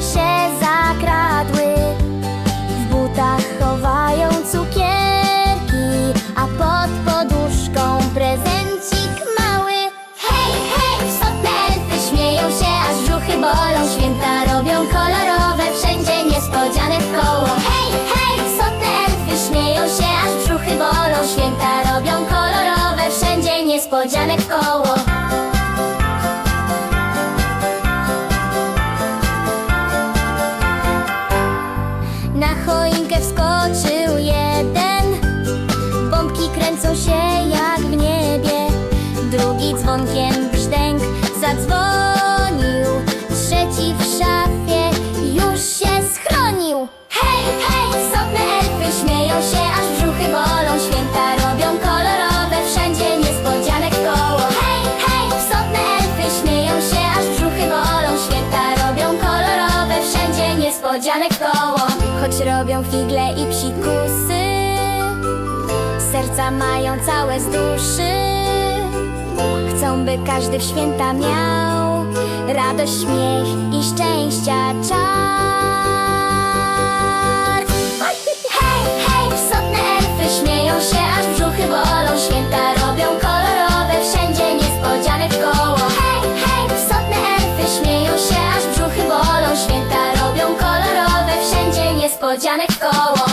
się zakradły. W butach chowają cukierki A pod poduszką prezencik mały. Hej, hej, sotelty śmieją się aż brzuchy bolą. Święta robią kolorowe, wszędzie niespodzianek koło. Hej, hej, sotelty śmieją się aż brzuchy bolą. Święta robią kolorowe, wszędzie niespodzianek koło. Drabinkę wskoczył jeden. Bombki kręcą się jak w niebie. Drugi dzwonkiem brzdęk zadzwonił. Trzeci w szafie już się schronił. Hej, hej, sotne elfy śmieją się aż brzuchy bolą niespodzianek koło Choć robią figle i psikusy Serca mają całe z duszy. Chcą, by każdy w święta miał Radość, śmiech i szczęścia. Czar niespodzianek koło